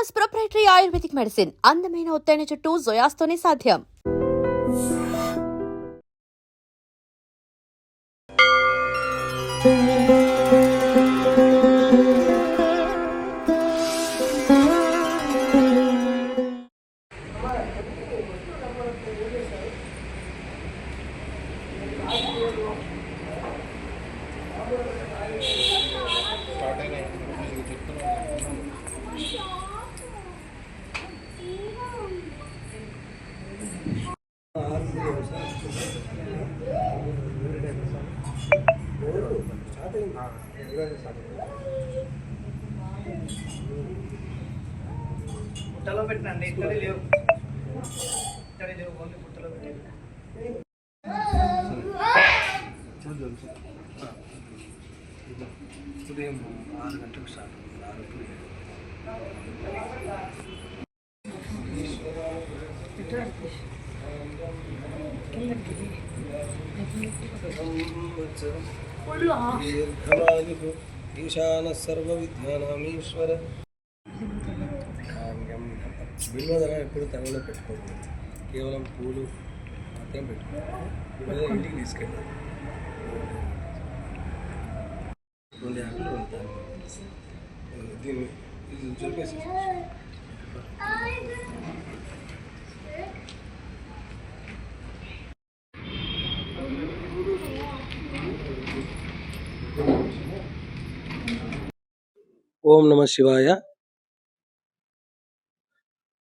జోయాస్ proprietary ayurvedic medicine అందమైన ఒత్తైన చుట్టూ జోయాస్తోనే సాధ్యం పుట్టలో పెట్టినండి ఇక్కడే లేవు ఇక్కడే లేవు ఓన్లీ పుట్టలో పెట్టండి ఉదయం ఆరు గంటలకు స్టార్ట్ ఆరు టు ఏడు. దీర్ఘమాయుః ఈశాన సర్వ విద్యానామీశ్వర బిల్వదన ఎప్పుడు తనలో పెట్టుకోకూడదు. కేవలం పూలు మాత్రం పెట్టుకోవాలి ఇంటికి తీసుకెళ్ళాలి. రెండు ఆకులు ఉంటాయి. దీన్ని ఇది చూపేసి. ఓం నమ శివాయ.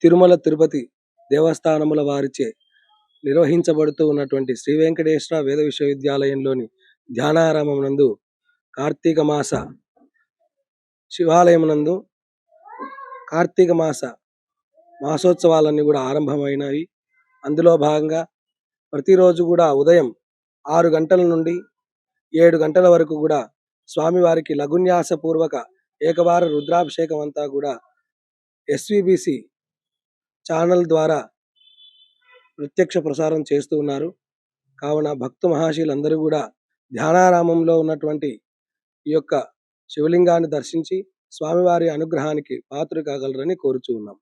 తిరుమల తిరుపతి దేవస్థానముల వారిచే నిర్వహించబడుతూ ఉన్నటువంటి శ్రీ వెంకటేశ్వర వేద విశ్వవిద్యాలయంలోని ధ్యానారామం నందు కార్తీక మాస శివాలయం నందు కార్తీక మాస మాసోత్సవాలన్నీ కూడా ఆరంభమైనవి అందులో భాగంగా ప్రతిరోజు కూడా ఉదయం ఆరు గంటల నుండి ఏడు గంటల వరకు కూడా స్వామివారికి లఘున్యాసపూర్వక ఏకవార రుద్రాభిషేకం అంతా కూడా ఎస్విబిసి ఛానల్ ద్వారా ప్రత్యక్ష ప్రసారం చేస్తూ ఉన్నారు. కావున భక్తు మహాశీలందరూ కూడా ధ్యానారామంలో ఉన్నటువంటి ఈ యొక్క శివలింగాన్ని దర్శించి స్వామివారి అనుగ్రహానికి పాత్ర కాగలరని కోరుచూ ఉన్నాం.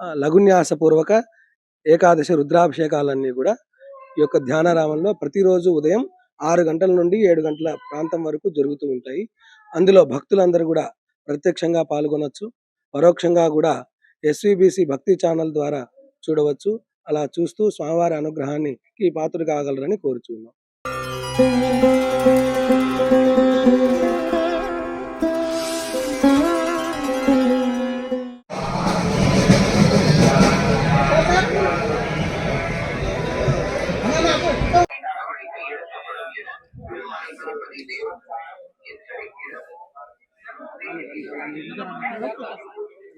ఆ, లఘున్యాస పూర్వక ఏకాదశి రుద్రాభిషేకాలన్నీ కూడా ఈ యొక్క ధ్యానారామంలో ప్రతిరోజు ఉదయం ఆరు గంటల నుండి ఏడు గంటల ప్రాంతం వరకు జరుగుతూ ఉంటాయి. అందులో భక్తులందరూ కూడా ప్రత్యక్షంగా పాల్గొనవచ్చు పరోక్షంగా కూడా ఎస్విబిసి భక్తి ఛానల్ ద్వారా చూడవచ్చు. అలా చూస్తూ స్వామివారి అనుగ్రహానికి పాత్ర కాగలరని కోరుచున్నాం.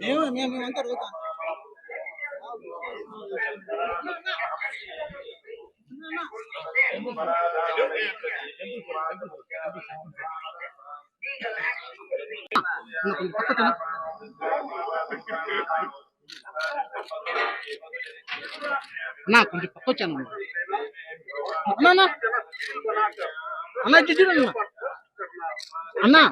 మేము మేము మేమంతా అడుగుతాం. నా కొంచెం పక్క వచ్చాను అన్నా అన్నా. అన్నా ఇటు అన్నా.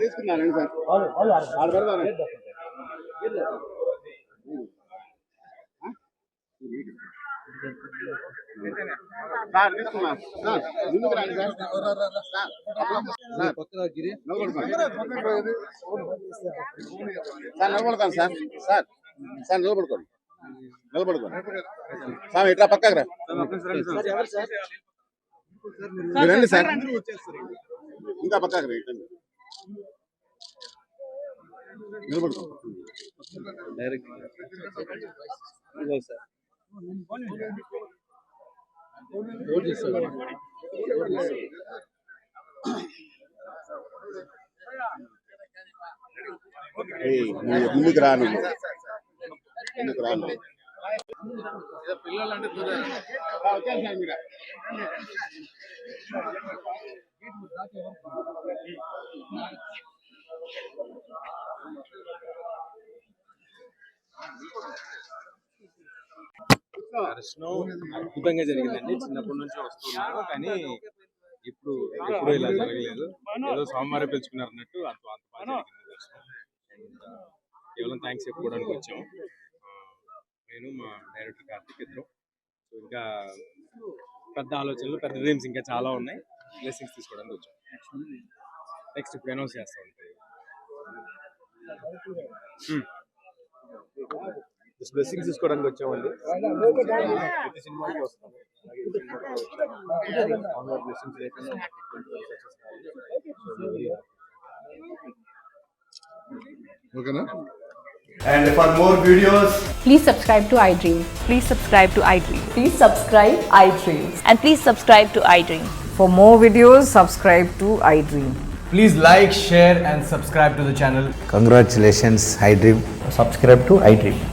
తీసుకున్నారండి సార్ ఆడ పెడతాను సార్ ముందుకు రండి నిలబడతాను సార్ సార్ సార్ నిలబడుకోండి నిలబడుకోండి సార్ ఇట్లా పక్కకు రా. రండి సార్. ఇంకా పక్కకు రా ఇట్లా. నిలబడుకోండి డైరెక్ట్. సార్. ముందుకు రా నువ్వు ముందుకు రా నువ్వు పిల్లలంటే వచ్చేయండి సార్ మీరు దర్శనం అద్భుతంగా జరిగిందండి. చిన్నప్పటి నుంచి వస్తున్నాను కానీ ఇప్పుడు ఎప్పుడు ఇలా జరగలేదు. ఏదో సోమవారం పిలుచుకున్నారు అన్నట్టు అంత అంత బాగా జరిగింది దర్శనం And, కేవలం థ్యాంక్స్ చెప్పుకోవడానికి వచ్చాం నేను మా డైరెక్టర్ కార్తిక్ ఇద్దరు. సో ఇంకా పెద్ద ఆలోచనలు పెద్ద డ్రీమ్స్ ఇంకా చాలా ఉన్నాయి. బ్లెస్సింగ్స్ తీసుకోవడానికి వచ్చాం. నెక్స్ట్ ఇప్పుడు అనౌన్స్ చేస్తా ఉంటాయి. బ్లెస్సింగ్స్ తీసుకోవడానికి వచ్చామండి ప్రతి సినిమాకి వస్తాం లేకుండా. ఓకేనా And for more videos, Please subscribe to iDream. Please subscribe to iDream. Please subscribe iDream. And please subscribe to iDream. For more videos, subscribe to iDream. please like, share, and subscribe to the channel. Congratulations, iDream. Subscribe to iDream.